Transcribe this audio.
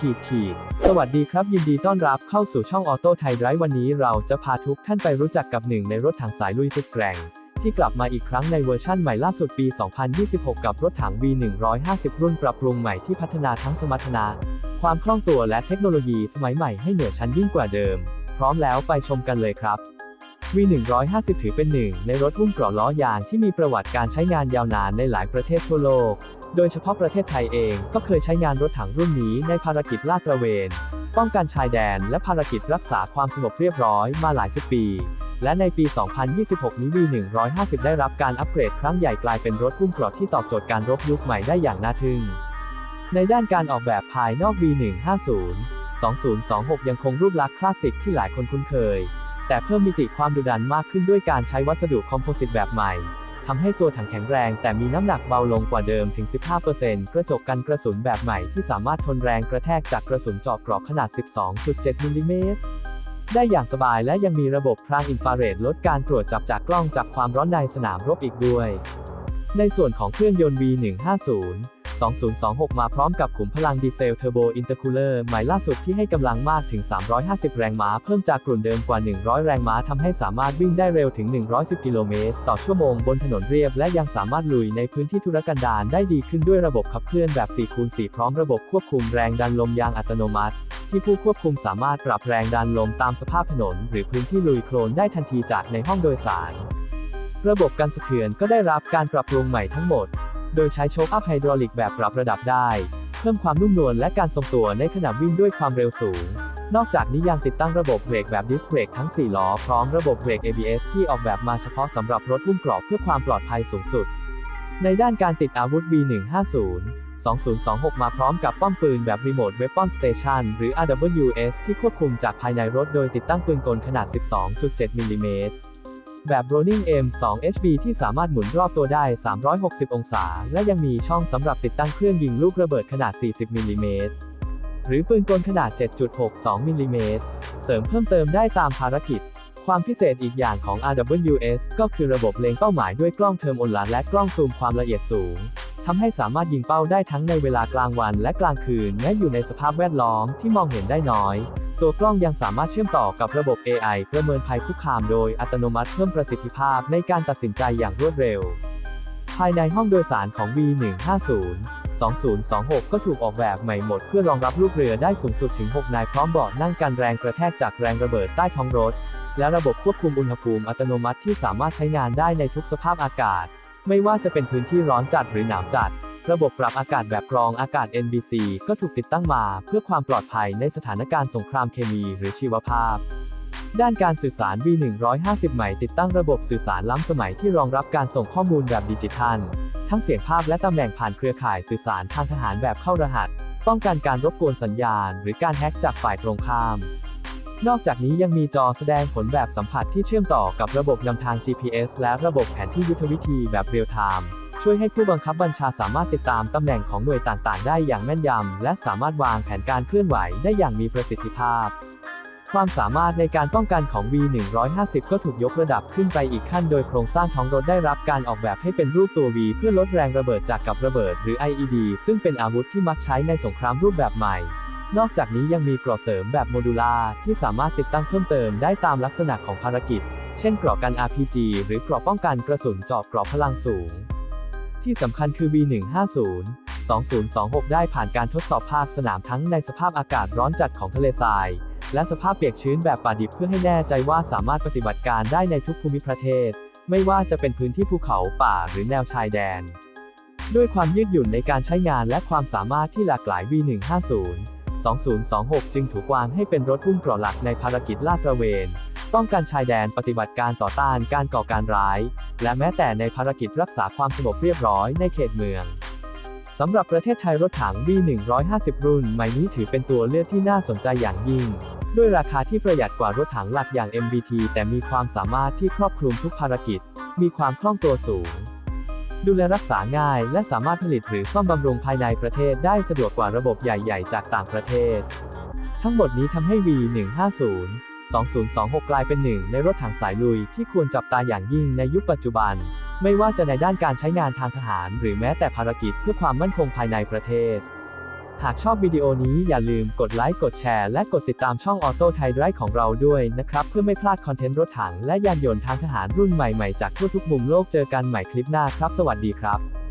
ขีดขีดสวัสดีครับ ยินดีต้อนรับเข้าสู่ช่องออโต้ไทยไรฟ์วันนี้เราจะพาทุกท่านไปรู้จักกับหนึ่งในรถถังสายลุยสุดแกร่ง ที่กลับมาอีกครั้งในเวอร์ชั่นใหม่ล่าสุดปี 2026 กับรถถัง V150 รุ่นปรับปรุงใหม่ที่พัฒนาทั้งสมรรถนะ ความคล่องตัวและเทคโนโลยีสมัยใหม่ให้เหนือชั้นยิ่งกว่าเดิม พร้อมแล้วไปชมกันเลยครับ V150 ถือเป็นหนึ่งในรถหุ้มเกราะล้อยางที่มีประวัติการใช้งานยาวนานในหลายประเทศทั่วโลก โดยเฉพาะประเทศไทยเองก็เคยใช้งานรถถังรุ่นนี้ในภารกิจลาดตระเวน ป้องกันชายแดนและภารกิจรักษาความสงบเรียบร้อยมาหลายสิบปี และในปี 2026 นี้ V150 ได้รับการอัปเกรดครั้งใหญ่กลายเป็นรถหุ้มเกราะที่ตอบโจทย์การรบยุคใหม่ได้อย่างน่าทึ่ง ในด้านการออกแบบภายนอก V150 2026 ยังคงรูปลักษณ์คลาสสิกที่หลายคนคุ้นเคย แต่เพิ่มมิติความดุดันมากขึ้นด้วยการใช้วัสดุคอมโพสิตแบบใหม่ทำให้ตัวถังแข็งแรงแต่มีน้ำหนักเบาลงกว่าเดิมถึง 15%กระจกกันกระสุนแบบใหม่ที่สามารถทนแรงกระแทกจากกระสุนเจาะกรอบขนาด 12.7 มิลลิเมตรได้อย่างสบายและยังมีระบบพรางอินฟราเรดลดการตรวจจับจากกล้องจับความร้อนในสนามรบอีกด้วย ในส่วนของเครื่องยนต์ V150 2026 มาพร้อมกับขุมพลังดีเซลเทอร์โบอินเตอร์คูลเลอร์ใหม่ล่าสุดที่ให้กำลังมากถึง 350 แรงม้าเพิ่มจากกลุ่นเดิมกว่า 100 แรงม้าทำให้สามารถวิ่งได้เร็วถึง 110 กิโลเมตร ต่อชั่วโมงบนถนนเรียบ และยังสามารถลุยในพื้นที่ธุรกันดารได้ดีขึ้นด้วยระบบขับเคลื่อนแบบ4คูณ4พร้อมระบบควบคุมแรงดันลมยางอัตโนมัติ ที่ผู้ควบคุมสามารถปรับแรงดันลมตามสภาพถนน หรือพื้นที่ลุยโคลนได้ทันทีจากในห้องโดยสาร ระบบกันสะเทือนก็ได้รับการปรับปรุงใหม่ทั้งหมด โดยใช้โชคอัพไฮดรอลิกแบบปรับระดับได้ เพิ่มความนุ่มนวลและการทรงตัวในขณะวิ่งด้วยความเร็วสูง นอกจากนี้ยังติดตั้งระบบเบรกแบบดิสเบรกทั้ง 4 ล้อ พร้อมระบบเบรก ABS ที่ออกแบบมาเฉพาะสำหรับรถหุ้มกราะเพื่อความปลอดภัยสูงสุด ในด้านการติดอาวุธ B150 2026 มาพร้อมกับป้อมปืนแบบ Remote Weapon Station หรือ RWS ที่ควบคุมจากภายในรถโดยติดตั้งปืนกลขนาด 12.7 มิลลิเมตร แบบ Rolling M2 HB ที่สามารถหมุนรอบตัวได้ 360 องศา และยังมีช่องสำหรับติดตั้งเครื่องยิงลูกระเบิดขนาด 40 มิลลิเมตร หรือปืนกลขนาด 7.62 มิลลิเมตร เสริมเพิ่มเติมได้ตามภารกิจ ความพิเศษอีกอย่างของ RWS ก็คือระบบเล็งเป้าหมายด้วยกล้องเทอร์โมลาและกล้องซูมความละเอียดสูงทำให้สามารถยิงเป้าได้ทั้งในเวลากลางวันและกลางคืน และอยู่ในสภาพแวดล้อมที่มองเห็นได้น้อย ตัวกล้องยังสามารถเชื่อมต่อกับระบบ AI ประเมินภัยคุกคามโดยอัตโนมัติเพิ่มประสิทธิภาพในการตัดสินใจอย่างรวดเร็ว ภายในห้องโดยสารของ V150 2026 ก็ถูกออกแบบใหม่หมดเพื่อรองรับลูกเรือได้สูงสุดถึง 6 นายพร้อมเบาะนั่งกันแรงกระแทกจากแรงระเบิดใต้ท้องรถ และระบบควบคุมอุณหภูมิอัตโนมัติที่สามารถใช้งานได้ในทุกสภาพอากาศ ไม่ว่าจะเป็นพื้นที่ร้อนจัดหรือหนาวจัด ระบบปรับอากาศแบบกรองอากาศ NBC ก็ถูกติดตั้งมาเพื่อความปลอดภัยในสถานการณ์สงครามเคมีหรือชีวภาพ ด้านการสื่อสาร V150 ใหม่ติดตั้งระบบสื่อสารล้ำสมัยที่รองรับการส่งข้อมูลแบบดิจิทัล ทั้งเสียงภาพและตำแหน่งผ่านเครือข่ายสื่อสารทางทหารแบบเข้ารหัส ป้องกันการรบกวนสัญญาณ หรือการแฮ็กจากฝ่ายตรงข้าม นอกจากนี้ยังมีจอแสดงผลแบบสัมผัสที่เชื่อมต่อกับระบบนำทาง GPS และระบบแผนที่ยุทธวิธีแบบเรียลไทม์ ช่วยให้ผู้บังคับบัญชาสามารถติดตามตำแหน่งของหน่วยต่างๆ ได้อย่างแม่นยำ และสามารถวางแผนการเคลื่อนไหวได้อย่างมีประสิทธิภาพ ความสามารถในการป้องกันของ V150 ก็ถูกยกระดับขึ้นไปอีกขั้นโดยโครงสร้างท้องรถได้รับการออกแบบให้เป็นรูปตัว V เพื่อลดแรงระเบิดจากกับระเบิด หรือ IED ซึ่งเป็นอาวุธที่มักใช้ในสงครามรูปแบบใหม่นอกจากนี้ยังมีเกราะเสริมแบบโมดูลาร์ที่สามารถติดตั้งเพิ่มเติมได้ตามลักษณะของภารกิจ เช่นเกราะกัน RPG หรือเกราะป้องกันกระสุนเจาะเกราะพลังสูง ที่สำคัญคือ V150 2026 ได้ผ่านการทดสอบภาคสนามทั้งในสภาพอากาศร้อนจัดของทะเลทราย และสภาพเปียกชื้นแบบป่าดิบเพื่อให้แน่ใจว่าสามารถปฏิบัติการได้ในทุกภูมิประเทศ ไม่ว่าจะเป็นพื้นที่ภูเขาป่าหรือแนวชายแดน ด้วยความยืดหยุ่นในการใช้งานและความสามารถที่หลากหลาย V150 2026 จึงถูกวางให้เป็นรถหุ้มเกราะหลักในภารกิจลาดตระเวน ป้องกันชายแดนปฏิบัติการต่อต้านการก่อการร้าย และแม้แต่ในภารกิจรักษาความสงบเรียบร้อยในเขตเมืองสำหรับประเทศไทยรถถัง V150 รุ่นใหม่นี้ถือเป็นตัวเลือกที่น่าสนใจอย่างยิ่ง ด้วยราคาที่ประหยัดกว่ารถถังหลักอย่าง MBT แต่มีความสามารถที่ครอบคลุมทุกภารกิจ มีความคล่องตัวสูง ดูแลรักษาง่ายและสามารถผลิตหรือซ่อมบำรุงภายในประเทศได้สะดวกกว่าระบบใหญ่ ๆ จากต่างประเทศ ทั้งหมดนี้ทำให้ V150 2026 กลายเป็นหนึ่งในรถถังสายลุยที่ควรจับตาอย่างยิ่งในยุคปัจจุบัน ไม่ว่าจะในด้านการใช้งานทางทหาร หรือแม้แต่ภารกิจเพื่อความมั่นคงภายในประเทศ หากชอบวิดีโอนี้อย่าลืมกดไลค์ กดแชร์ และกดติดตามช่องออโต้ไทยไ i ของเราด้วยนะครับ เพื่อไม่พลาดคอนเทนต์รถถังและยานยนต์ทางทหารรุ่นใหม่ๆจากทั่วทุกมุมโลกเจอกันใหม่คลิปหน้าครับ สวัสดีครับ